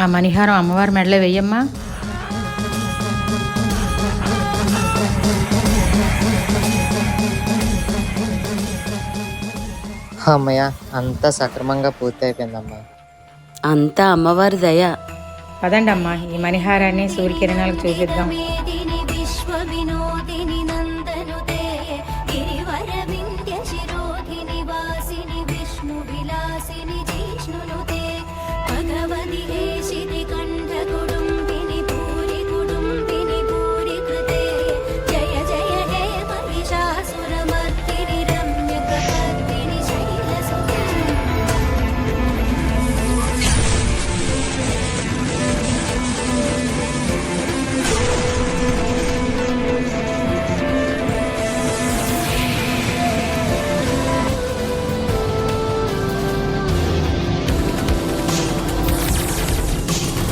ఆ మణిహారం అమ్మవారి మెడలో వెయ్యమ్మా అమ్మయ్య అంతా సక్రమంగా పూర్తయిపోయిందమ్మా. అంతా అమ్మవారి దయ. పదండి అమ్మా ఈ మణిహారాన్ని సూర్యకిరణాలకు చూపిద్దాం. విష్ణు విలాసిని జిష్ణును